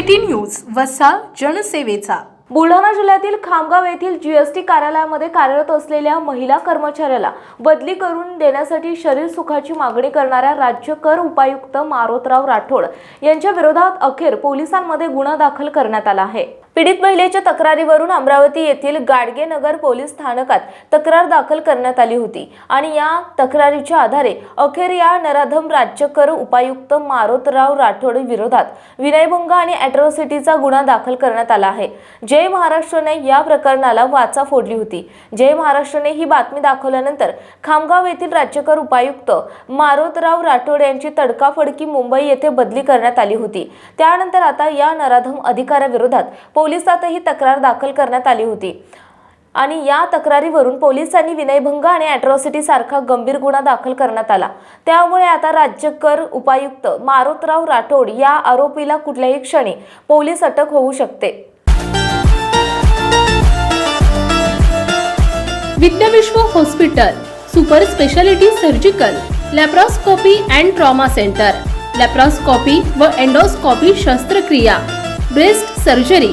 City news वसा जनसेवेचा. बुलढाणा जिल्ह्यातील खामगाव येथील जीएसटी कार्यालयामध्ये कार्यरत असलेल्या महिला कर्मचाऱ्याला बदली करून देण्यासाठी शरीर सुखाची मागणी करणाऱ्या राज्य कर उपायुक्त मारोतराव राठोड यांच्या विरोधात अखेर पोलिसांमध्ये गुन्हा दाखल करण्यात आला आहे. पीडित महिलेच्या तक्रारीवरून अमरावती येथील गाडगेनगर पोलीस स्थानकात तक्रार दाखल करण्यात आली होती आणि या तक्रारीच्या आधारे अखेर या नराधम राज्यकर उपायुक्त मारोतराव राठोड विरोधात विनयभंग आणि अॅट्रॉसिटीचा गुन्हा दाखल करण्यात आला आहे. जय महाराष्ट्रने या प्रकरणाला वाचा फोडली होती. जय महाराष्ट्रने ही बातमी दाखवल्यानंतर खामगाव येथील राज्यकर उपायुक्त मारोतराव राठोड यांची तडकाफडकी मुंबई येथे बदली करण्यात आली होती. त्यानंतर आता या नराधम अधिकाऱ्याविरोधात पोलिसातही तक्रार दाखल करण्यात आली होती. आणि या तक्रारीवरून पोलिसांनी विनयभंग आणि अॅट्रॉसिटी सारखा गंभीर गुन्हा दाखल करण्यात आला. त्यामुळे आता राज्य कर उपायुक्त मारोतराव राठोड या आरोपीला कुठल्याही क्षणी पोलीस अटक होऊ शकते. Vidyavishwa hospital super speciality surgical laparoscopy and trauma centre laparoscopy व एंडोस्कोपी शस्त्रक्रिया ब्रेस्ट सर्जरी